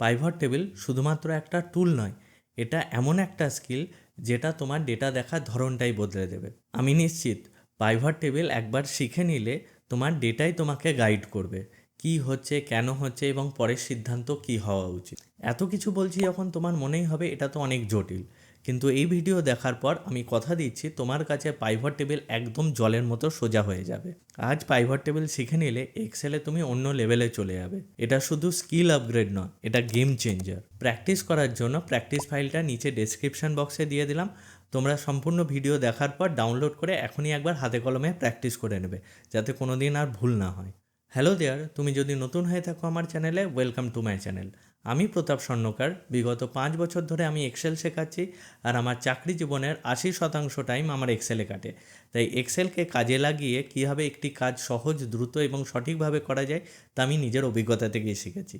Pivot table শুধুমাত্র একটা টুল নয়, এটা এমন একটা স্কিল যেটা তোমার ডেটা দেখার ধরনটাই বদলে দেবে। আমি নিশ্চিত পাইভট টেবিল একবার শিখে নিলে তোমার ডেটাই তোমাকে গাইড করবে, কি হচ্ছে, কেন হচ্ছে এবং পরের সিদ্ধান্ত কি হওয়া উচিত। এত কিছু বলছি যখন তোমার মনেই হবে, এটা তো অনেক জটিল। কিন্তু এই ভিডিও দেখার পর আমি কথা দিচ্ছি, তোমার কাছে পাইভট টেবিল একদম জলের মতো সোজা হয়ে যাবে। আজ পাইভট টেবিল শিখে নিলে এক্সেলে তুমি অন্য লেভেলে চলে যাবে। এটা শুধু স্কিল আপগ্রেড নয়, এটা গেম চেঞ্জার প্র্যাকটিস করার জন্য প্র্যাকটিস ফাইলটা নিচে ডেসক্রিপশন বক্সে দিয়ে দিলাম। তোমরা সম্পূর্ণ ভিডিও দেখার পর ডাউনলোড করে এখনই একবার হাতে কলমে প্র্যাকটিস করে নেবে, যাতে কোনো দিন আর ভুল না হয়। হ্যালো দেয়ার তুমি যদি নতুন হয়ে থাকো আমার চ্যানেলে ওয়েলকাম টু মাই চ্যানেল আমি প্রতাপ স্বর্ণকার। বিগত পাঁচ বছর ধরে আমি এক্সেল শেখাচ্ছি আর আমার চাকরি জীবনের আশি শতাংশ টাইম আমার এক্সেলে কাটে। তাই এক্সেলকে কাজে লাগিয়ে কীভাবে একটি কাজ সহজ, দ্রুত এবং সঠিকভাবে করা যায়, তা আমি নিজের অভিজ্ঞতা থেকেই শিখেছি।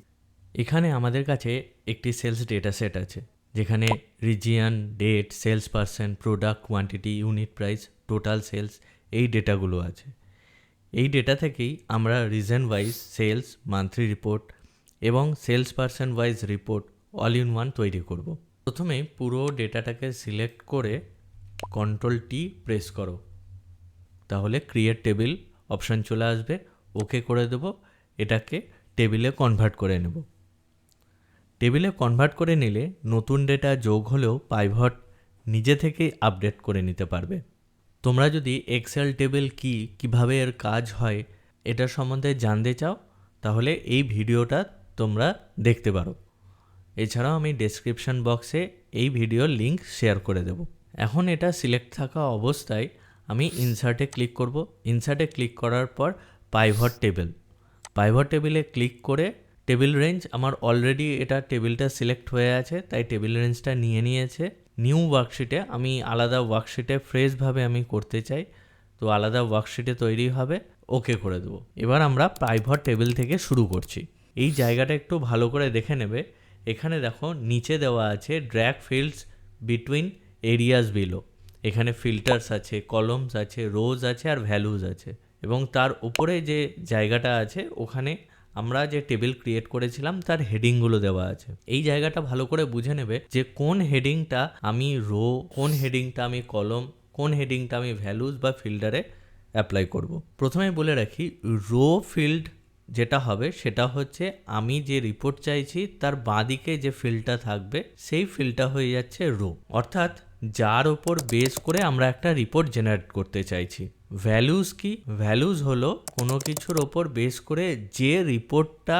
এখানে আমাদের কাছে একটি সেলস ডেটা সেট আছে, যেখানে region date sales person product quantity unit price total sales এই ডেটাগুলো আছে। এই ডেটা থেকেই আমরা region wise sales monthly report এবং sales person wise report all in one তৈরি করব। প্রথমে পুরো ডেটাটাকে সিলেক্ট করে কন্ট্রোল টি প্রেস করো। তাহলে ক্রিয়েট টেবিল অপশান চলে আসবে ওকে করে দেব, এটাকে টেবিলে কনভার্ট করে নেব। টেবিলে কনভার্ট করে নিলে নতুন ডেটা যোগ হলেও পাইভট নিজে থেকেই আপডেট করে নিতে পারবে। তোমরা যদি এক্সেল টেবিল কি, কীভাবে এর কাজ হয়, এটা সম্বন্ধে জানতে চাও, তাহলে এই ভিডিওটা তোমরা দেখতে পারো। এছাড়াও আমি ডেসক্রিপশন বক্সে এই ভিডিওর লিঙ্ক শেয়ার করে দেব। এখন এটা সিলেক্ট থাকা অবস্থায় আমি ইনসার্টে ক্লিক করব। ইনসার্টে ক্লিক করার পর পাইভট টেবিল পাইভট টেবিলে ক্লিক করে টেবিল রেঞ্জ আমার অলরেডি এটা টেবিলটা সিলেক্ট হয়ে আছে, তাই টেবিল রেঞ্জটা নিয়ে নিয়েছে। নিউ ওয়ার্কশিটে আমি আলাদা ওয়ার্কশিটে ফ্রেশভাবে আমি করতে চাই, তো আলাদা ওয়ার্কশিটে তৈরি হবে ওকে করে দেবো। এবার আমরা প্রাইভট টেবিল থেকে শুরু করছি। এই জায়গাটা একটু ভালো করে দেখে নেবে। এখানে দেখো, নিচে দেওয়া আছে drag fields between areas below এখানে ফিল্টার্স আছে কলমস আছে রোজ আছে আর ভ্যালুজ আছে। এবং তার উপরে যে জায়গাটা আছে, ওখানে আমরা যে টেবিল ক্রিয়েট করেছিলাম, তার হেডিংগুলো দেওয়া আছে। এই জায়গাটা ভালো করে বুঝে নেবে যে কোন হেডিংটা আমি রো কোন হেডিংটা আমি কলম কোন হেডিংটা আমি ভ্যালুজ বা ফিল্টারে অ্যাপ্লাই করব। প্রথমে বলে রাখি রো ফিল্ড যেটা হবে সেটা হচ্ছে আমি যে রিপোর্ট চাইছি, তার বাঁদিকে যে ফিল্ডটা থাকবে, সেই ফিল্ডটা হয়ে যাচ্ছে রো অর্থাৎ যার ওপর বেস করে আমরা একটা রিপোর্ট জেনারেট করতে চাইছি। ভ্যালুজ কি? ভ্যালুজ হলো কোনো কিছুর ওপর বেস করে যে রিপোর্টটা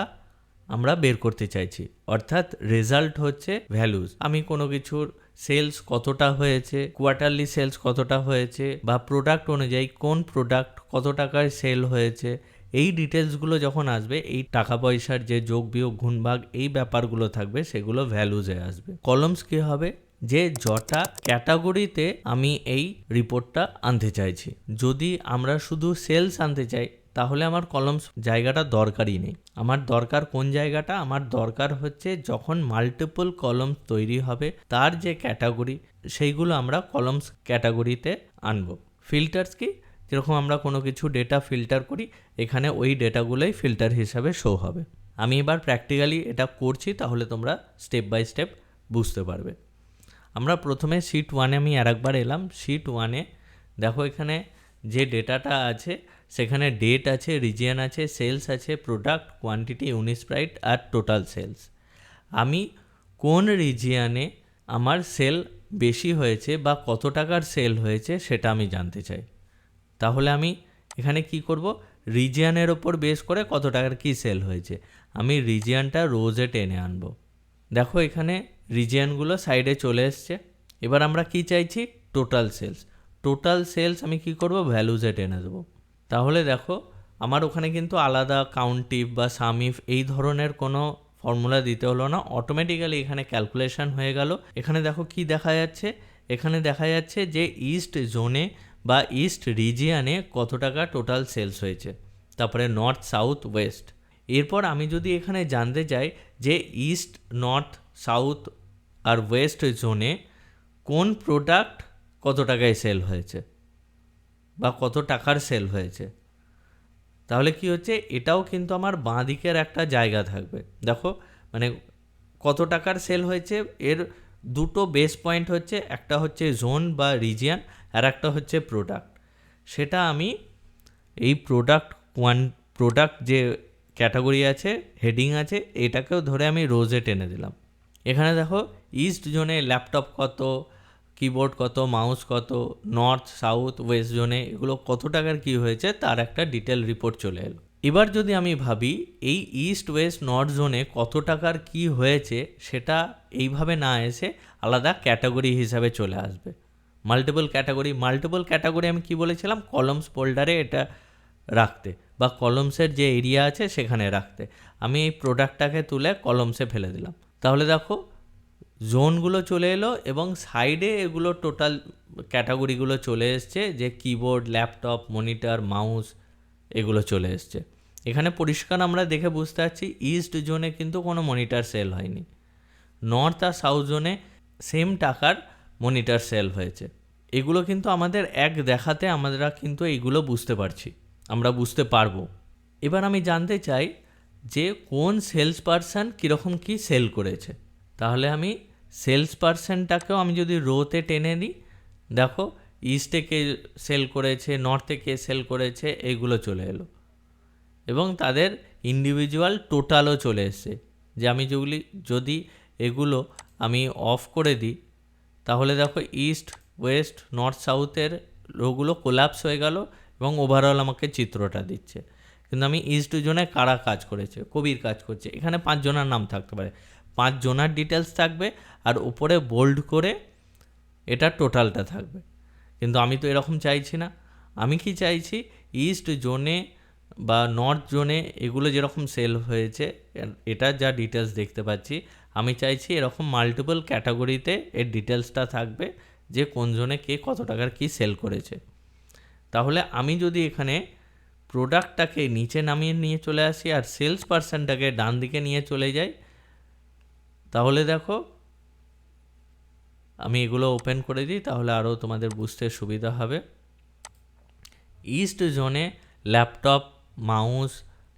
আমরা বের করতে চাইছি। অর্থাৎ রেজাল্ট হচ্ছে ভ্যালুজ আমি কোনো কিছুর সেলস কতটা হয়েছে কোয়ার্টারলি সেলস কতটা হয়েছে, বা প্রোডাক্ট অনুযায়ী কোন প্রোডাক্ট কত টাকায় সেল হয়েছে এই ডিটেলসগুলো যখন আসবে, এই টাকা পয়সার যে যোগ, বিয়োগ, গুণভাগ, এই ব্যাপারগুলো থাকবে, সেগুলো ভ্যালুজে আসবে। কলমস কী হবে? যে যটা ক্যাটাগরিতে আমি এই রিপোর্টটা আনতে চাইছি। যদি আমরা শুধু সেলস আনতে চাই, তাহলে আমার কলমস জায়গাটা দরকারই নেই। আমার দরকার কোন জায়গাটা? আমার দরকার হচ্ছে যখন মাল্টিপল কলমস তৈরি হবে, তার যে ক্যাটাগরি সেইগুলো আমরা কলমস ক্যাটাগরিতে আনব। ফিল্টার্স কি? যেরকম আমরা কোনো কিছু ডেটা ফিল্টার করি, এখানে ওই ডেটাগুলোই ফিল্টার হিসাবে শো হবে। আমি এবার প্র্যাকটিক্যালি এটা করছি, তাহলে তোমরা স্টেপ বাই স্টেপ বুঝতে পারবে। আমরা প্রথমে শিট ওয়ানে আমি আর একবার এলাম শিট ওয়ানে দেখো এখানে যে ডেটাটা আছে, সেখানে ডেট আছে রিজিয়ান আছে সেলস আছে প্রোডাক্ট কোয়ান্টিটি ইউনিসপ্রাইট আর টোটাল সেলস আমি কোন রিজিয়ানে আমার সেল বেশি হয়েছে বা কত টাকার সেল হয়েছে সেটা আমি জানতে চাই। তাহলে আমি এখানে কি করব? রিজিয়ানের ওপর বেস করে কত টাকার কি সেল হয়েছে? আমি রিজিয়ানটা রোজে টেনে আনব। দেখো এখানে রিজিয়ানগুলো সাইডে চলে এসছে। এবার আমরা কি চাইছি? টোটাল সেলস টোটাল সেলস আমি কি করব? ভ্যালুজে টেনে দেবো। তাহলে দেখো, আমার ওখানে কিন্তু আলাদা কাউন্টিভ বা সামিফ এই ধরনের কোনো ফর্মুলা দিতে হলো না। অটোমেটিক্যালি এখানে ক্যালকুলেশন হয়ে গেল। এখানে দেখো কি দেখা যাচ্ছে? এখানে দেখা যাচ্ছে যে ইস্ট জোনে বা ইস্ট রিজিয়ানে কত টাকা টোটাল সেলস হয়েছে? তারপরে নর্থ সাউথ ওয়েস্ট এরপর আমি যদি এখানে জানতে চাই যে ইস্ট নর্থ সাউথ আর ওয়েস্ট জোনে কোন প্রোডাক্ট কত টাকায় সেল হয়েছে বা কত টাকার সেল হয়েছে? তাহলে কি হচ্ছে? এটাও কিন্তু আমার বাঁ দিকের একটা জায়গা থাকবে। দেখো মানে কত টাকার সেল হয়েছে? এর দুটো বেস পয়েন্ট হচ্ছে, একটা হচ্ছে জোন বা রিজিয়ান আর একটা হচ্ছে প্রোডাক্ট সেটা আমি এই প্রোডাক্ট ওয়ান প্রোডাক্ট যে ক্যাটাগরি আছে হেডিং আছে, এটাকেও ধরে আমি রোজে টেনে দিলাম। এখানে দেখো ইস্ট জোনে ল্যাপটপ কত কিবোর্ড কত মাউস কত নর্থ সাউথ ওয়েস্ট জোনে এগুলো কত টাকার কি হয়েছে তার একটা ডিটেল রিপোর্ট চলে এলো। এবার যদি আমি ভাবি এই ইস্ট ওয়েস্ট নর্থ জোনে কত টাকার কি হয়েছে, সেটা এইভাবে না এসে আলাদা ক্যাটাগরি হিসাবে চলে আসবে। মাল্টিপল ক্যাটাগরি মাল্টিপল ক্যাটাগরি আমি কি বলেছিলাম? কলমস ফোল্ডারে এটা রাখতে বা কলমসের যে এরিয়া আছে সেখানে রাখতে। আমি এই প্রোডাক্টটাকে তুলে কলমসে ফেলে দিলাম। তাহলে দেখো জোনগুলো চলে এলো এবং সাইডে এগুলো টোটাল ক্যাটাগরিগুলো চলে এসছে যে কিবোর্ড ল্যাপটপ মনিটর মাউস এগুলো চলে এসছে। এখানে পরিষ্কার আমরা দেখে বুঝতে পারছি ইস্ট জোনে কিন্তু কোনো মনিটর সেল হয়নি। নর্থ আর সাউথ জোনে সেম টাকার মনিটর সেল হয়েছে। এগুলো কিন্তু আমাদের এক দেখাতে আমরা কিন্তু এইগুলো বুঝতে পারছি, আমরা বুঝতে পারব। এবার আমি জানতে চাই যে কোন সেলস পারসন কীরকম কী সেল করেছে। তাহলে আমি সেলস পারসনটাকেও আমি যদি রোতে টেনে নিই, দেখো ইস্টে কে সেল করেছে নর্থে কে সেল করেছে, এগুলো চলে এলো। এবং তাদের ইন্ডিভিজুয়াল টোটালও চলে এসছে। যে আমি যেগুলি, যদি এগুলো আমি অফ করে দিই, তাহলে দেখো ইস্ট ওয়েস্ট, নর্থ, সাউথের রোগুলো কোলাপস হয়ে গেল এবং ওভারঅল আমাকে চিত্রটা দিচ্ছে। কিন্তু আমি ইস্ট জোনে কারা কাজ করেছে? কবির কাজ করছে। এখানে পাঁচজনের নাম থাকতে পারে। পাঁচ জনার ডিটেলস থাকবে আর উপরে বোল্ড করে এটা টোটালটা থাকবে। কিন্তু আমি তো এরকম চাইছি না। আমি কি চাইছি? ইস্ট জোনে বা নর্থ জোনে এগুলো যেরকম সেল হয়েছে, এটা যা ডিটেলস দেখতে পাচ্ছি, আমি চাইছি এরকম মাল্টিপল ক্যাটাগরিতে এর ডিটেলসটা থাকবে। যে কোন জোনে কে কত টাকার কি সেল করেছে। তাহলে আমি যদি এখানে প্রোডাক্টটাকে নিচে নামিয়ে নিয়ে চলে আসি আর সেলস পার্সনটাকে ডান দিকে নিয়ে চলে যাই, তাহলে দেখো আমি এগুলো ওপেন করে দিই, তাহলে আরও তোমাদের বুঝতে সুবিধা হবে। ইস্ট জোনে ল্যাপটপ মাউস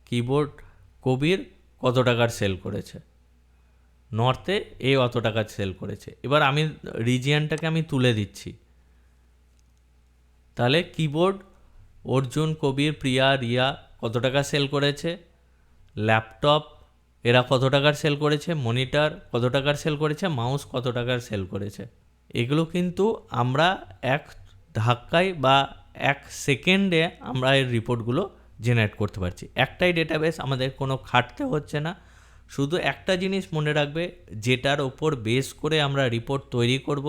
কিবোর্ড কবির কত টাকার সেল করেছে। নর্থে এ অত টাকা সেল করেছে। এবার আমি রিজিয়ানটাকে আমি তুলে দিচ্ছি। তাহলে কিবোর্ড অর্জুন, কবির, প্রিয়া, রিয়া কত টাকা সেল করেছে? ল্যাপটপ, এরা কত টাকার সেল করেছে? মনিটর কত টাকার সেল করেছে? মাউস কত টাকার সেল করেছে? এগুলো কিন্তু আমরা এক ধাক্কায় বা এক সেকেন্ডে আমরা এর রিপোর্টগুলো জেনারেট করতে পারছি। একটাই ডেটাবেস আমাদের কোনো খাটতে হচ্ছে না। শুধু একটা জিনিস মনে রাখবে, যেটার ওপর বেস করে আমরা রিপোর্ট তৈরি করব,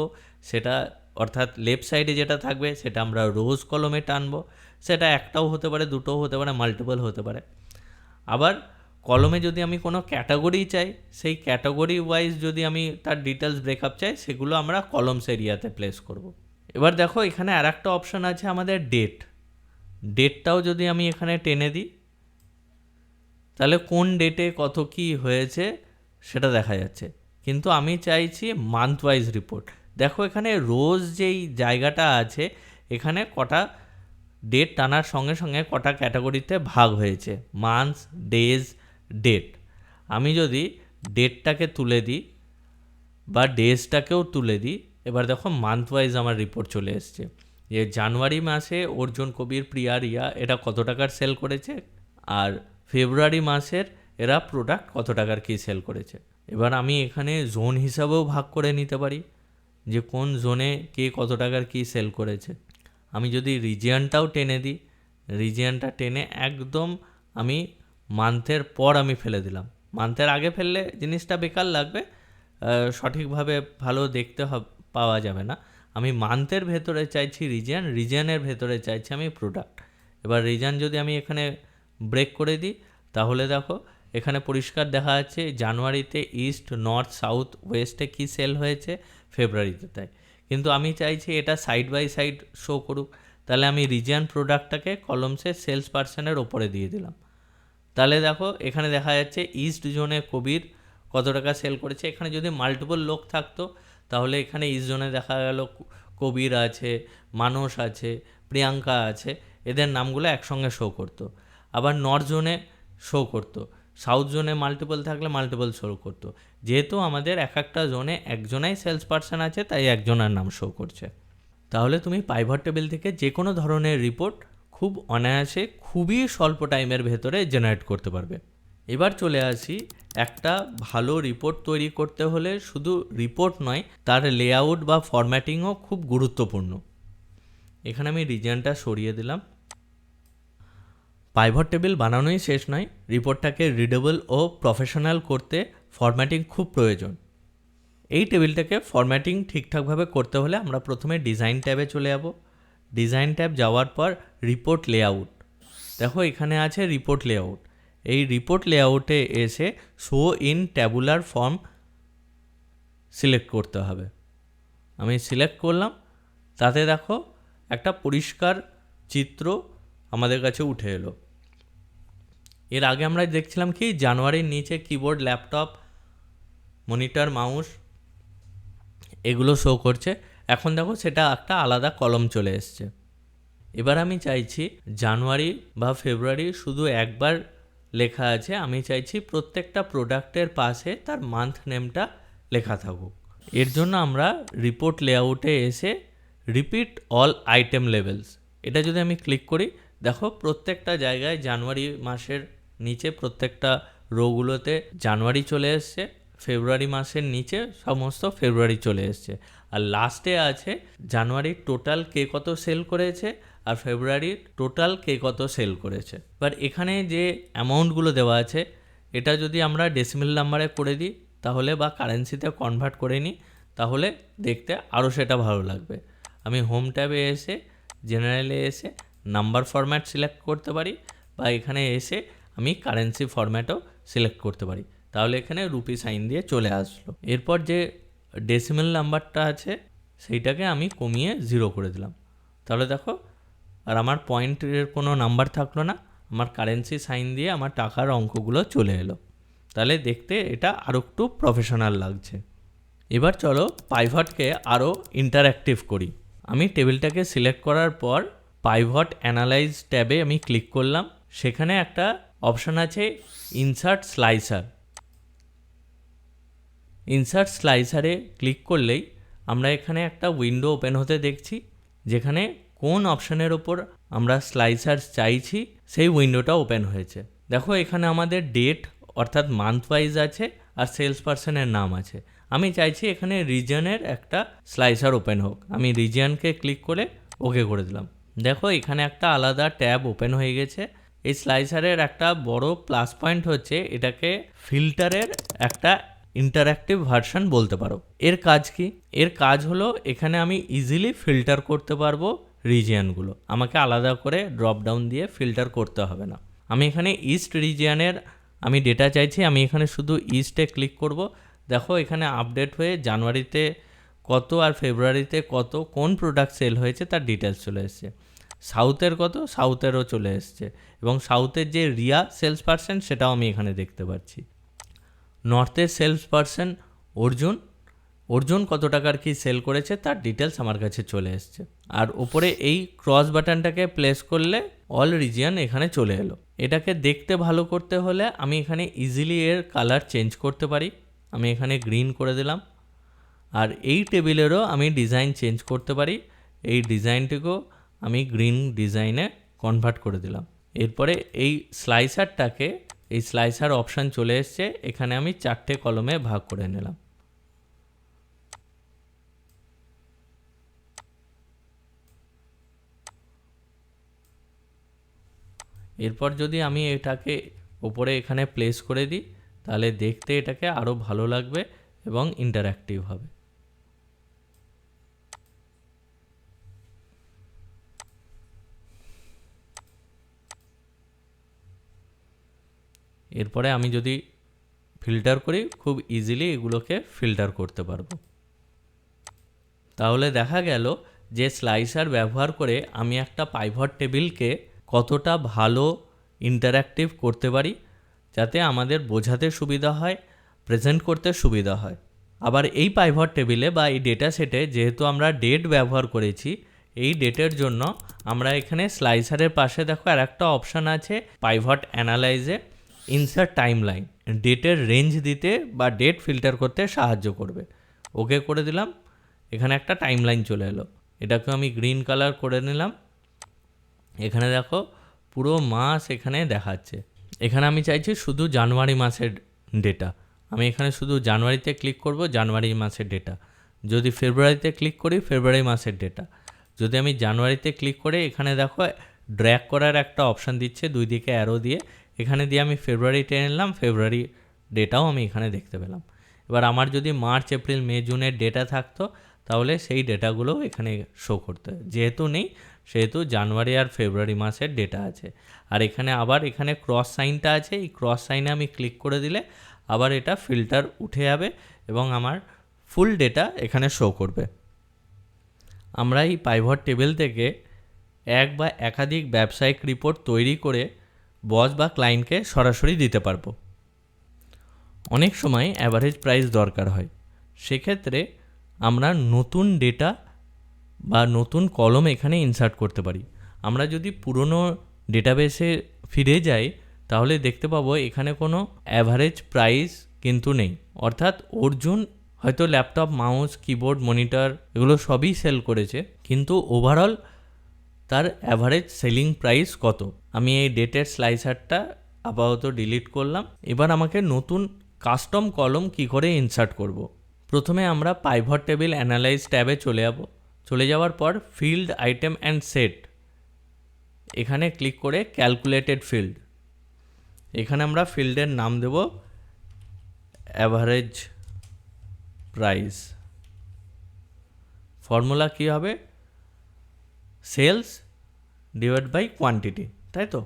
সেটা অর্থাৎ লেফট সাইডে যেটা থাকবে, সেটা আমরা রোজ কলমে টানবো, সেটা একটাও হতে পারে, দুটোও হতে পারে মাল্টিপল হতে পারে আবার কলমে যদি আমি কোনো ক্যাটাগরি চাই, সেই ক্যাটাগরি ওয়াইজ যদি আমি তার ডিটেলস ব্রেকআপ চাই, সেগুলো আমরা কলমস এরিয়াতে প্লেস করব। এবার দেখো, এখানে আর একটা অপশান আছে আমাদের ডেট ডেটটাও যদি আমি এখানে টেনে দিই তাহলে কোন ডেটে কত কি হয়েছে সেটা দেখা যাচ্ছে। কিন্তু আমি চাইছি মান্থ ওয়াইজ রিপোর্ট দেখো এখানে রোজ যেই জায়গাটা আছে, এখানে কটা ডেট টানার সঙ্গে সঙ্গে কটা ক্যাটাগরিতে ভাগ হয়েছে মান্থস ডেজ ডেট আমি যদি ডেটটাকে তুলে দিই বা ডেজটাকেও তুলে দিই, এবার দেখো মান্থ ওয়াইজ আমার রিপোর্ট চলে এসছে। যে জানুয়ারি মাসে অর্জুন কবির প্রিয়া রিয়া, এটা কত টাকার সেল করেছে? আর ফেব্রুয়ারি মাসের এরা প্রোডাক্ট কত টাকার কী সেল করেছে। এবার আমি এখানে জোন হিসাবেও ভাগ করে নিতে পারি যে কোন জোনে কে কত টাকার কী সেল করেছে। আমি যদি রিজিয়ানটাও টেনে দিই রিজিয়ানটা টেনে একদম আমি মান্থের পর আমি ফেলে দিলাম। মান্থের আগে ফেললে জিনিসটা বেকার লাগবে সঠিকভাবে ভালো দেখতে পাওয়া যাবে না। আমি মান্থের ভেতরে চাইছি রিজিয়ান রিজিয়ানের ভেতরে চাইছি আমি প্রোডাক্ট এবার রিজিয়ান যদি আমি এখানে ব্রেক করে দিই। তাহলে দেখো, এখানে পরিষ্কার দেখা যাচ্ছে, জানুয়ারিতে ইস্ট নর্থ সাউথ ওয়েস্টে কী সেল হয়েছে? ফেব্রুয়ারিতে তাই। কিন্তু আমি চাইছি এটা সাইড বাই সাইড শো করুক। তাহলে আমি রিজিয়ান প্রোডাক্টটাকে কলমসে সেলস পার্সনের ওপরে দিয়ে দিলাম। তাহলে দেখো, এখানে দেখা যাচ্ছে ইস্ট জোনে কবির কত টাকা সেল করেছে। এখানে যদি মাল্টিপল লোক থাকতো, তাহলে এখানে ইস্ট জোনে দেখা গেল কবির আছে মানস আছে, প্রিয়াঙ্কা আছে, এদের নামগুলো একসঙ্গে শো করতো। আবার নর্থ জোনে শো করতো। সাউথ জোনে মাল্টিপল থাকলে মাল্টিপল শো করতো। যেহেতু আমাদের এক একটা জোনে একজনাই সেলস পার্সন আছে, তাই একজনের নাম শো করছে। তাহলে তুমি পাইভট টেবিল থেকে যে কোনো ধরনের রিপোর্ট খুব অনায়াসে খুবই স্বল্প টাইমের ভেতরে জেনারেট করতে পারবে। এবার চলে আসি, একটা ভালো রিপোর্ট তৈরি করতে হলে শুধু রিপোর্ট নয়, তার লেআউট বা ফরম্যাটিংও খুব গুরুত্বপূর্ণ। এখানে আমি রিজনটা সরিয়ে দিলাম। পাইভট টেবিল বানানোই শেষ নয়, রিপোর্টটাকে রিডেবল ও প্রফেশনাল করতে ফরম্যাটিং খুব প্রয়োজন। এই টেবিলটাকে ফরম্যাটিং ঠিকঠাকভাবে করতে হলে আমরা প্রথমে ডিজাইন ট্যাবে চলে যাব। ডিজাইন ট্যাব যাওয়ার পর রিপোর্ট লেআউট। দেখো এখানে আছে রিপোর্ট লেআউট। এই রিপোর্ট লেআউটে এসে show in tabular form select করতে হবে। আমি সিলেক্ট করলাম। তাতে দেখো একটা পরিষ্কার চিত্র আমাদের কাছে উঠে এলো। এর আগে আমরা দেখছিলাম কি, জানুয়ারির নিচে কিবোর্ড ল্যাপটপ মনিটর মাউস এগুলো শো করছে। এখন দেখো সেটা একটা আলাদা কলম চলে এসছে। এবার আমি চাইছি জানুয়ারি বা ফেব্রুয়ারি শুধু একবার লেখা আছে, আমি চাইছি প্রত্যেকটা প্রোডাক্টের পাশে তার মান্থ নেমটা লেখা থাকুক। এর জন্য আমরা রিপোর্ট লেআউটে এসে রিপিট অল আইটেম লেভেলস এটা যদি আমি ক্লিক করি দেখো, প্রত্যেকটা জায়গায় জানুয়ারি মাসের নিচে প্রত্যেকটা রোগুলোতে জানুয়ারি চলে এসছে, ফেব্রুয়ারি মাসের নিচে সমস্ত ফেব্রুয়ারি চলে এসছে। আর লাস্টে আছে, জানুয়ারির টোটাল কে কত সেল করেছে আর ফেব্রুয়ারির টোটাল কে কত সেল করেছে। এবার এখানে যে অ্যামাউন্টগুলো দেওয়া আছে, এটা যদি আমরা ডেসিমেল নাম্বারে করে দিই, তাহলে বা কারেন্সিতে কনভার্ট করে নিই, তাহলে দেখতে আরও সেটা ভালো লাগবে। আমি হোম ট্যাবে এসে জেনারেলে এসে নাম্বার ফরম্যাট সিলেক্ট করতে পারি বা এখানে এসে আমি কারেন্সি ফরম্যাটও সিলেক্ট করতে পারি। তাহলে এখানে রুপি সাইন দিয়ে চলে আসলো। এরপর যে ডেসিমেল নাম্বারটা আছে, সেইটাকে আমি কমিয়ে জিরো করে দিলাম। তাহলে দেখো, আর আমার পয়েন্টের কোনো নাম্বার থাকল না, আমার কারেন্সি সাইন দিয়ে আমার টাকার অঙ্কগুলো চলে এলো। তাহলে দেখতে এটা আরও একটু প্রফেশনাল লাগছে। এবার চলো পাইভটকে আরও ইন্টারঅ্যাক্টিভ করি। আমি টেবিলটাকে সিলেক্ট করার পর পাইভট অ্যানালাইজ ট্যাবে আমি ক্লিক করলাম। সেখানে একটা অপশান আছে ইনসার্ট স্লাইসার ইনসার্ট স্লাইসারে ক্লিক করলেই আমরা এখানে একটা উইন্ডো ওপেন হতে দেখছি, যেখানে কোন অপশানের ওপর আমরা স্লাইসার চাইছি, সেই উইন্ডোটা ওপেন হয়েছে। দেখো এখানে আমাদের ডেট অর্থাৎ মান্থ ওয়াইজ আছে আর সেলস পার্সনের নাম আছে। আমি চাইছি এখানে রিজনের একটা স্লাইসার ওপেন হোক। আমি রিজিয়নকে ক্লিক করে ওকে করে দিলাম। দেখো, এখানে একটা আলাদা ট্যাব ওপেন হয়ে গেছে। এই স্লাইসারের একটা বড় প্লাস পয়েন্ট হচ্ছে, এটাকে ফিল্টারের একটা ইন্টারঅ্যাক্টিভ ভার্সন বলতে পারো। এর কাজ কি? এর কাজ হলো, এখানে আমি ইজিলি ফিল্টার করতে পারব রিজিয়ানগুলো আমাকে আলাদা করে ড্রপ ডাউন দিয়ে ফিল্টার করতে হবে না। আমি এখানে ইস্ট রিজিয়ানের আমি ডেটা চাইছি, আমি এখানে শুধু ইস্টে ক্লিক করব। দেখো, এখানে আপডেট হয়ে জানুয়ারিতে কত আর ফেব্রুয়ারিতে কত, কোন প্রোডাক্ট সেল হয়েছে তার ডিটেলস চলে এসছে। সাউথের কত সাউথেরও চলে এসছে। এবং সাউথের যে রিয়া সেলস পার্সন সেটাও আমি এখানে দেখতে পাচ্ছি। নর্থের সেলস পার্সন অর্জুন অর্জুন কত টাকার কি সেল করেছে তার ডিটেলস আমার কাছে চলে এসছে। আর ওপরে এই ক্রস বাটনটাকে প্লেস করলে অল রিজিয়ন এখানে চলে এলো। এটাকে দেখতে ভালো করতে হলে আমি এখানে ইজিলি এর কালার চেঞ্জ করতে পারি। আমি এখানে গ্রিন করে দিলাম। আর এই টেবিলেরও আমি ডিজাইন চেঞ্জ করতে পারি। এই ডিজাইনটিকেও আমি গ্রিন ডিজাইনে কনভার্ট করে দিলাম। এরপরে এই স্লাইসারটাকে এই স্লাইসার অপশান চলে এসছে। এখানে আমি চারটে কলমে ভাগ করে নিলাম। এরপর যদি আমি এটাকে ওপরে এখানে প্লেস করে দিই, তাহলে দেখতে এটাকে আরও ভালো লাগবে এবং ইন্টারঅ্যাক্টিভ হবে। এরপরে আমি যদি ফিল্টার করি, খুব ইজিলি এগুলোকে ফিল্টার করতে পারব। তাহলে দেখা গেল যে স্লাইসার ব্যবহার করে আমি একটা পাইভট টেবিলকে কতটা ভালো ইন্টারঅ্যাক্টিভ করতে পারি, যাতে আমাদের বোঝাতে সুবিধা হয় প্রেজেন্ট করতে সুবিধা হয়। আবার এই পাইভট টেবিলে বা এই ডেটা সেটে যেহেতু আমরা ডেট ব্যবহার করেছি, এই ডেটের জন্য আমরা এখানে স্লাইসারের পাশে দেখো আর একটা অপশান আছে পাইভট অ্যানালাইজে ইনসার্ট টাইম লাইন ডেটের রেঞ্জ দিতে বা ডেট ফিল্টার করতে সাহায্য করবে। ওকে করে দিলাম, এখানে একটা টাইম লাইন চলে এলো। এটাকে আমি গ্রিন কালার করে নিলাম। এখানে দেখো, পুরো মাস এখানে দেখাচ্ছে। এখানে আমি চাইছি শুধু জানুয়ারি মাসের ডেটা আমি এখানে শুধু জানুয়ারিতে ক্লিক করব, জানুয়ারি মাসের ডেটা যদি ফেব্রুয়ারিতে ক্লিক করি, ফেব্রুয়ারি মাসের ডেটা যদি আমি জানুয়ারিতে ক্লিক করে, এখানে দেখো ড্র্যাক করার একটা অপশান দিচ্ছে, দুই দিকে অ্যারো দিয়ে। এখানে দিয়ে আমি ফেব্রুয়ারি টেনে নিলাম ফেব্রুয়ারি ডেটাও আমি এখানে দেখতে পেলাম। এবার আমার যদি মার্চ এপ্রিল মে জুনের ডেটা থাকতো, তাহলে সেই ডেটাগুলো এখানে শো করতে। যেহেতু নেই, সেহেতু জানুয়ারি আর ফেব্রুয়ারি মাসের ডেটা আছে। আর এখানে আবার এখানে ক্রস সাইনটা আছে, এই ক্রস সাইনে আমি ক্লিক করে দিলে আবার এটা ফিল্টার উঠে যাবে এবং আমার ফুল ডেটা এখানে শো করবে। আমরা এই পাইভট টেবিল থেকে এক বা একাধিক ব্যবসায়িক রিপোর্ট তৈরি করে বস বা ক্লায়েন্টকে সরাসরি দিতে পারব। অনেক সময় অ্যাভারেজ প্রাইস দরকার হয়। সেক্ষেত্রে আমরা নতুন ডেটা বা নতুন কলম এখানে ইনসার্ট করতে পারি। আমরা যদি পুরনো ডেটাবেসে ফিরে যাই, তাহলে দেখতে পাবো এখানে কোনো অ্যাভারেজ প্রাইস কিন্তু নেই। অর্থাৎ অর্জুন হয়তো ল্যাপটপ মাউস কিবোর্ড মনিটর এগুলো সবই সেল করেছে। কিন্তু ওভারঅল তার অ্যাভারেজ সেলিং প্রাইস কত? আমি এই ডেটের স্লাইসারটা আপাতত ডিলিট করলাম। এবার আমাকে নতুন কাস্টম কলম কি করে ইনসার্ট করব। প্রথমে আমরা পাইভট টেবিল অ্যানালাইজ ট্যাবে চলে যাব। চলে যাওয়ার পর ফিল্ড আইটেম অ্যান্ড সেট এখানে ক্লিক করে ক্যালকুলেটেড ফিল্ড এখানে আমরা ফিল্ডের নাম দেব অ্যাভারেজ প্রাইস ফর্মুলা কী হবে? সেলস ডিভাইড বাই কোয়ান্টিটি, তাই তো?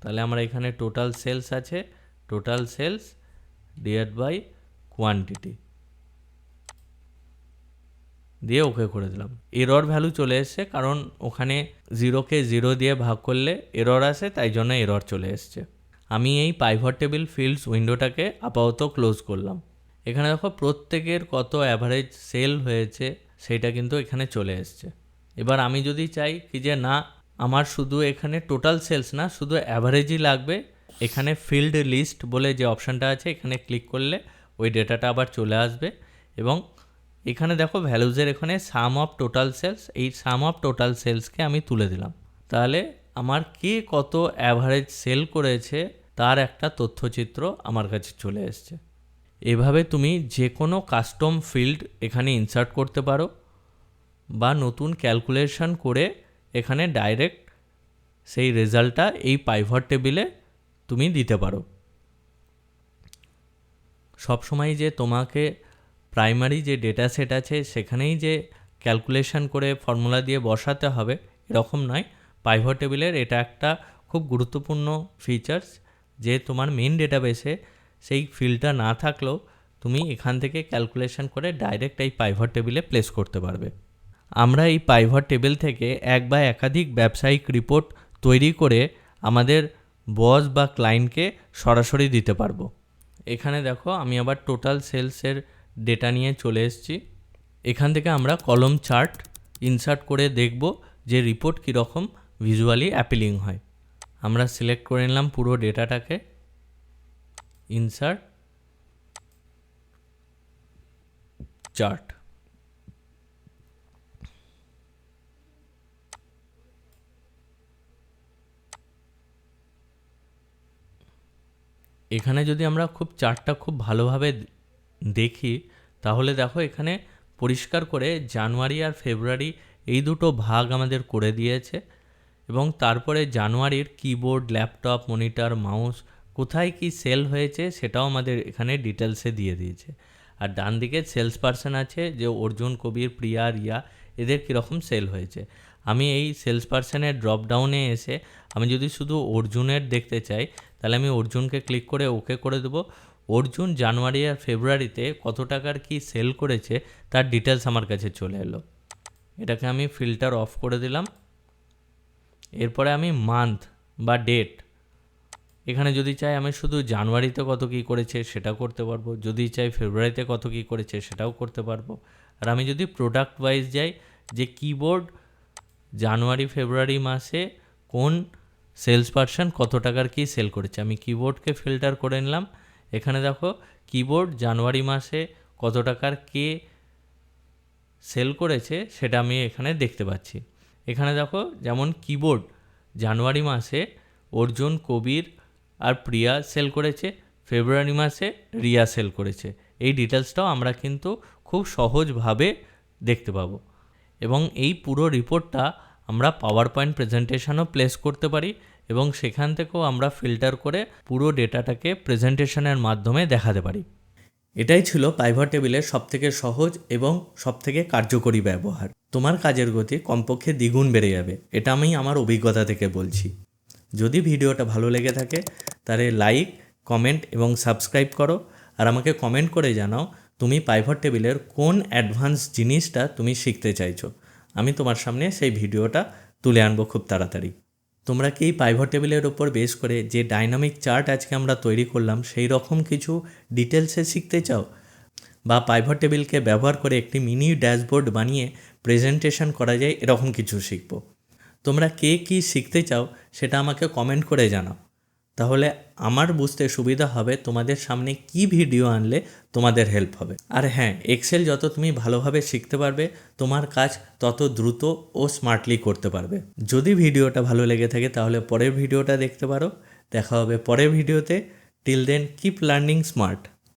তাহলে আমরা এখানে টোটাল সেলস আছে, total sales divide by quantity. দিয়ে ওকে করে দিলাম। এরর ভ্যালু চলে এসছে কারণ ওখানে জিরোকে জিরো দিয়ে ভাগ করলে এরর আসে, তাই জন্য এরর চলে এসছে। আমি এই পাইভট টেবিল ফিল্ডস উইন্ডোটাকে আপাতত ক্লোজ করলাম। এখানে দেখো প্রত্যেকের কত অ্যাভারেজ সেল হয়েছে, সেটা কিন্তু এখানে চলে এসছে। এবার আমি যদি চাই কি যে না, আমার শুধু এখানে টোটাল সেলস না, শুধু অ্যাভারেজই লাগবে। এখানে ফিল্ড লিস্ট বলে যে অপশানটা আছে, এখানে ক্লিক করলে ওই ডেটাটা আবার চলে আসবে। এবং এখানে দেখো ভ্যালুজের এখানে সাম অফ টোটাল সেলস এই সাম অফ টোটাল সেলসকে আমি তুলে দিলাম। তাহলে আমার কে কত অ্যাভারেজ সেল করেছে, তার একটা তথ্যচিত্র আমার কাছে চলে এসছে। এভাবে তুমি যে কোনো কাস্টম ফিল্ড এখানে ইনসার্ট করতে পারো। বা নতুন ক্যালকুলেশন করে এখানে ডাইরেক্ট সেই রেজাল্টটা এই পাইভট টেবিলে তুমি দিতে পারো। সবসময় যে তোমাকে প্রাইমারি যে ডেটা সেট আছে সেখানেই যে ক্যালকুলেশন করে ফর্মুলা দিয়ে বসাতে হবে এরকম নয়। পাইভট টেবিলের এটা একটা খুব গুরুত্বপূর্ণ ফিচার্স যে তোমার মেন ডেটাবেসে সেই ফিল্ডটা না থাকলেও তুমি এখান থেকে ক্যালকুলেশন করে ডাইরেক্ট এই পাইভট টেবিলে প্লেস করতে পারবে। আমরা এই পাইভট টেবিল থেকে এক বা একাধিক ব্যবসায়িক রিপোর্ট তৈরি করে আমাদের বস বা ক্লায়েন্টকে সরাসরি দিতে পারব। এখানে দেখো, আমি আবার টোটাল সেলসের ডেটা নিয়ে চলে এসেছি। এখান থেকে আমরা কলম চার্ট ইনসার্ট করে দেখব যে রিপোর্ট কীরকম ভিজুয়ালি অ্যাপিলিং হয়। আমরা সিলেক্ট করে নিলাম পুরো ডেটাটাকে ইনসার্ট চার্ট এখানে যদি আমরা খুব চার্টটা খুব ভালোভাবে দেখি, তাহলে দেখো এখানে পরিষ্কার করে জানুয়ারি আর ফেব্রুয়ারি এই দুটো ভাগ আমাদের করে দিয়েছে এবং তারপরে জানুয়ারির কিবোর্ড, ল্যাপটপ, মনিটর, মাউস কোথায় কি সেল হয়েছে সেটাও আমাদের এখানে ডিটেলসে দিয়ে দিয়েছে। আর ডান দিকে সেলস পার্সন আছে যে অর্জুন, কবির, প্রিয়া, রিয়া, এদের কীরকম সেল হয়েছে। আমি এই সেলস পার্সনের ড্রপডাউনে এসে আমি যদি শুধু অর্জুনের দেখতে চাই তাহলে আমি অর্জুনকে ক্লিক করে ওকে করে দেবো। অর্জুন জানুয়ারি আর ফেব্রুয়ারিতে কত টাকার কি সেল করেছে, তার ডিটেলস আমার কাছে চলে এলো। এটাকে আমি ফিল্টার অফ করে দিলাম। এরপরে আমি মান্থ বা ডেট এখানে যদি চাই আমি শুধু জানুয়ারিতে কত কী করেছে সেটা করতে পারব, যদি চাই ফেব্রুয়ারিতে কত কী করেছে সেটাও করতে পারব। আর আমি যদি প্রোডাক্ট ওয়াইজ যাই, যে কিবোর্ড জানুয়ারি, ফেব্রুয়ারি মাসে কোন সেলস পার্সন কত টাকার কি সেল করেছে? আমি কিবোর্ডকে ফিল্টার করে নিলাম। এখানে দেখো কিবোর্ড জানুয়ারি মাসে কত টাকার কে সেল করেছে সেটা আমি এখানে দেখতে পাচ্ছি। এখানে দেখো, যেমন কিবোর্ড জানুয়ারি মাসে অর্জুন, কবির আর প্রিয়া সেল করেছে, ফেব্রুয়ারি মাসে রিয়া সেল করেছে। এই ডিটেলসটাও আমরা কিন্তু খুব সহজভাবে দেখতে পাবো। এবং এই পুরো রিপোর্টটা আমরা পাওয়ার পয়েন্ট প্রেজেন্টেশনও প্লেস করতে পারি এবং সেখান থেকেও আমরা ফিল্টার করে পুরো ডেটাটাকে প্রেজেন্টেশনের মাধ্যমে দেখাতে পারি। এটাই ছিল পাইভট টেবিলের সবথেকে সহজ এবং সবথেকে কার্যকরী ব্যবহার। তোমার কাজের গতি কমপক্ষে দ্বিগুণ বেড়ে যাবে, এটা আমি আমার অভিজ্ঞতা থেকে বলছি। যদি ভিডিওটা ভালো লেগে থাকে, তাহলে লাইক কমেন্ট এবং সাবস্ক্রাইব করো। আর আমাকে কমেন্ট করে জানাও তুমি পাইভট টেবিলের কোন অ্যাডভান্স জিনিসটা তুমি শিখতে চাইছো। আমি তোমার সামনে সেই ভিডিওটা তুলে আনব খুব তাড়াতাড়ি। তোমরা কি এই পাইভট টেবিলের ওপর বেস করে যে ডাইনামিক চার্ট আজকে আমরা তৈরি করলাম, সেই রকম কিছু ডিটেলসে শিখতে চাও? বা পাইভট টেবিলকে ব্যবহার করে একটি মিনি ড্যাশবোর্ড বানিয়ে প্রেজেন্টেশন করা যায়, এরকম কিছু শিখব। তোমরা কে কী শিখতে চাও, সেটা আমাকে কমেন্ট করে জানাও। তাহলে আমার বুঝতে সুবিধা হবে তোমাদের সামনে কি ভিডিও আনলে তোমাদের হেল্প হবে। আর হ্যাঁ এক্সেল যত তুমি ভালোভাবে শিখতে পারবে, তোমার কাজ তত দ্রুত ও স্মার্টলি করতে পারবে। যদি ভিডিওটা ভালো লেগে থাকে তাহলে পরের ভিডিওটা দেখতে পারো। দেখা হবে পরের ভিডিওতে। Till then keep learning smart